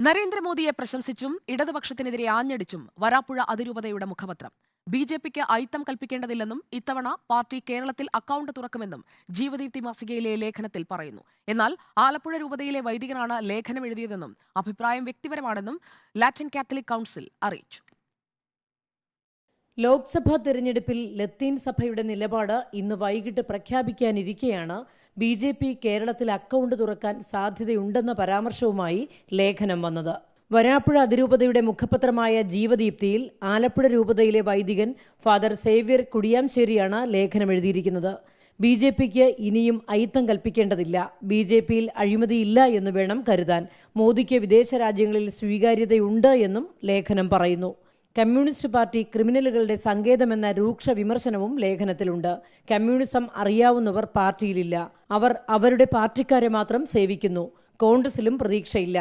നരേന്ദ്രമോദിയെ പ്രശംസിച്ചും ഇടതുപക്ഷത്തിനെതിരെ ആഞ്ഞടിച്ചും വരാപ്പുഴ അതിരൂപതയുടെ മുഖപത്രം. B J പിക്ക് അയിത്തം കൽപ്പിക്കേണ്ടതില്ലെന്നും ഇത്തവണ പാർട്ടി കേരളത്തിൽ അക്കൌണ്ട് തുറക്കുമെന്നും ജീവദീപ്തി മാസികയിലെ ലേഖനത്തിൽ പറയുന്നു. എന്നാൽ ആലപ്പുഴ രൂപതയിലെ വൈദികനാണ് ലേഖനം എഴുതിയതെന്നും അഭിപ്രായം വ്യക്തിപരമാണെന്നും ലാറ്റിൻ കാത്തലിക് കൗൺസിൽ അറിയിച്ചു. ലോക്സഭാ തെരഞ്ഞെടുപ്പിൽ ലത്തീൻ സഭയുടെ നിലപാട് ഇന്ന് വൈകിട്ട് പ്രഖ്യാപിക്കാനിരിക്കെയാണ് ബി ജെ പി കേരളത്തിൽ അക്കൗണ്ട് തുറക്കാൻ സാധ്യതയുണ്ടെന്ന പരാമർശവുമായി ലേഖനം വന്നത്. വരാപ്പുഴ അതിരൂപതയുടെ മുഖപത്രമായ ജീവദീപ്തിയിൽ ആലപ്പുഴ രൂപതയിലെ വൈദികൻ ഫാദർ സേവ്യർ കുടിയാംശേരിയാണ് ലേഖനം എഴുതിയിരിക്കുന്നത്. ബി ജെ പിക്ക് ഇനിയും അയിത്തം കൽപ്പിക്കേണ്ടതില്ല. ബി ജെ പിയിൽ അഴിമതിയില്ല എന്ന് വേണം കരുതാൻ. മോദിക്ക് വിദേശ രാജ്യങ്ങളിൽ സ്വീകാര്യതയുണ്ട് എന്നും ലേഖനം പറയുന്നു. കമ്മ്യൂണിസ്റ്റ് പാർട്ടി ക്രിമിനലുകളുടെ സങ്കേതമെന്ന രൂക്ഷ വിമർശനവും ലേഖനത്തിലുണ്ട്. കമ്മ്യൂണിസം അറിയാവുന്നവർ പാർട്ടിയിലില്ല. അവർ അവരുടെ പാർട്ടിക്കാരെ മാത്രം സേവിക്കുന്നു. കോൺഗ്രസിലും പ്രതീക്ഷയില്ല.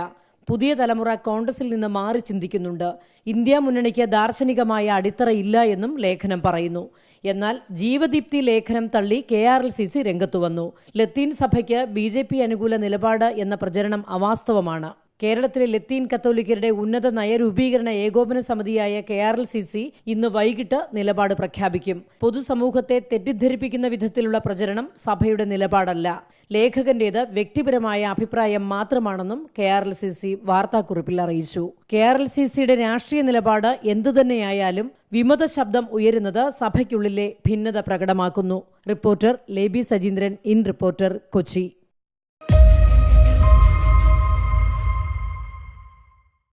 പുതിയ തലമുറ കോൺഗ്രസിൽ നിന്ന് മാറി ചിന്തിക്കുന്നുണ്ട്. ഇന്ത്യ മുന്നണിക്ക് ദാർശനികമായ അടിത്തറ ഇല്ല എന്നും ലേഖനം പറയുന്നു. എന്നാൽ ജീവദീപ്തി ലേഖനം തള്ളി K R L C C രംഗത്തു വന്നു. ലത്തീൻ സഭയ്ക്ക് ബി ജെ പി അനുകൂല നിലപാട് എന്ന പ്രചരണം അവാസ്തവമാണ്. കേരളത്തിലെ ലത്തീൻ കത്തോലിക്കരുടെ ഉന്നത നയരൂപീകരണ ഏകോപന സമിതിയായ K R L C C ഇന്ന് വൈകിട്ട് നിലപാട് പ്രഖ്യാപിക്കും. പൊതുസമൂഹത്തെ തെറ്റിദ്ധരിപ്പിക്കുന്ന വിധത്തിലുള്ള പ്രചരണം സഭയുടെ നിലപാടല്ല. ലേഖകന്റേത് വ്യക്തിപരമായ അഭിപ്രായം മാത്രമാണെന്നും K R L C C വാർത്താക്കുറിപ്പിൽ അറിയിച്ചു. കെ ആർ എൽ സി സിയുടെ രാഷ്ട്രീയ നിലപാട് എന്തുതന്നെയായാലും വിമത ശബ്ദം ഉയരുന്നത് സഭയ്ക്കുള്ളിലെ ഭിന്നത പ്രകടമാക്കുന്നു. Reporter Leby Sajeendran in reporter Kochi.